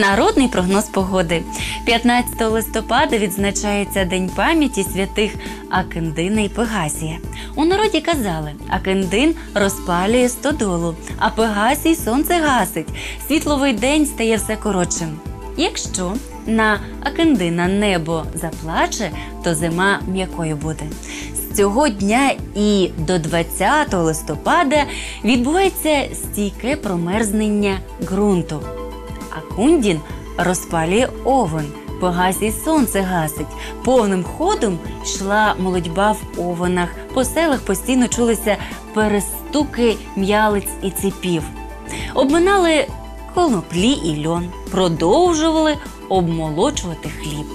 Народний прогноз погоди. 15 листопада відзначається День пам'яті святих Акендина і Пегасія. У народі казали, Акендин розпалює стодолу, а Пегасій сонце гасить. Світловий день стає все коротшим. Якщо на Акендина небо заплаче, то зима м'якою буде. З цього дня і до 20 листопада відбувається стійке промерзнення ґрунту. А Кундін розпалює овен, погасій сонце гасить. Повним ходом йшла молодьба в овенах. По селах постійно чулися перестуки м'ялиць і ціпів. Обминали коноплі і льон, продовжували обмолочувати хліб.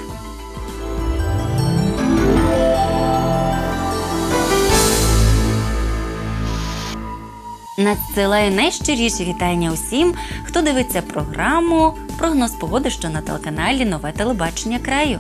Надсилаю найщиріші вітання усім, хто дивиться програму Прогноз погоди, що на телеканалі Нове телебачення краю.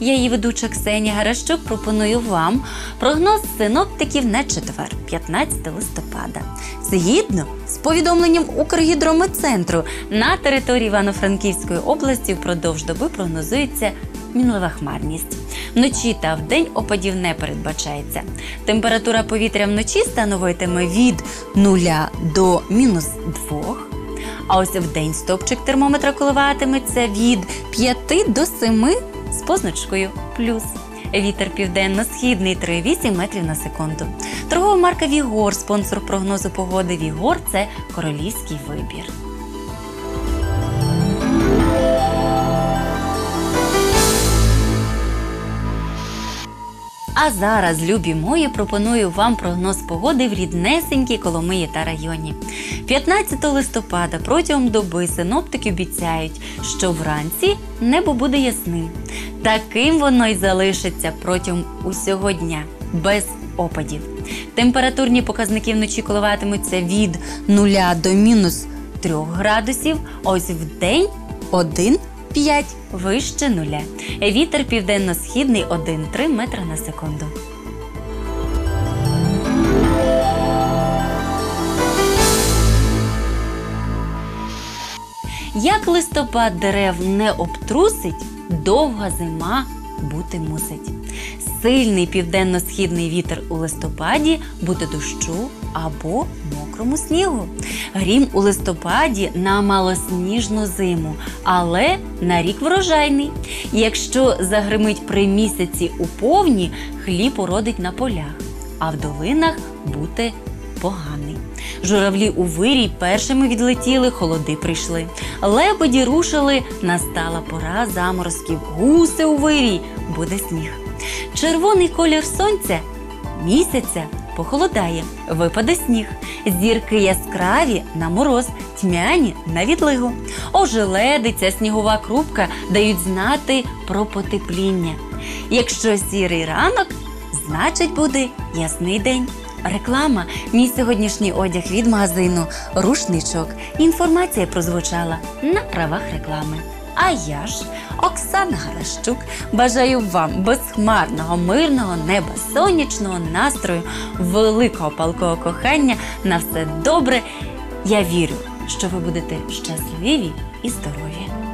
Я її ведуча Ксенія Гаращук пропоную вам прогноз синоптиків на четвер, 15 листопада. Згідно з повідомленням Укргідрометцентру на території Івано-Франківської області впродовж доби прогнозується мінлива хмарність. Вночі та вдень опадів не передбачається. Температура повітря вночі становитиме від 0 до мінус 2. А ось вдень стопчик термометра коливатиметься від 5 до 7 з позначкою плюс. Вітер південно-східний 3,8 метрів на секунду. Торгова марка Вігор, спонсор прогнозу погоди Вігор це королівський вибір. А зараз, любі мої, пропоную вам прогноз погоди в ріднесенькій Коломиї та районі. 15 листопада протягом доби синоптики обіцяють, що вранці небо буде ясним. Таким воно й залишиться протягом усього дня, без опадів. Температурні показники вночі коливатимуться від 0 до мінус 3 градусів, ось в день 1 5 вище нуля. Вітер південно-східний 1,3 метра на секунду. Як листопад дерев не обтрусить, довга зима бути мусить. Сильний південно-східний вітер у листопаді буде дощу або мокрому снігу. Грім у листопаді на малосніжну зиму, але на рік врожайний. Якщо загримить при місяці у повні, хліб уродить на полях, а в долинах бути поганий. Журавлі у вирій першими відлетіли, холоди прийшли. Лебеді рушили, настала пора заморозків. Гуси у вирій, буде сніг. Червоний колір сонця місяця похолодає, випаде сніг. Зірки яскраві на мороз, тьмяні на відлигу. Ожеледиця, снігова крупка дають знати про потепління. Якщо сірий ранок, значить буде ясний день. Реклама, мій сьогоднішній одяг від магазину Рушничок. Інформація прозвучала на правах реклами. А я ж, Оксана Гаращук, бажаю вам безхмарного, мирного неба, сонячного настрою, великого палкого кохання на все добре. Я вірю, що ви будете щасливі і здорові.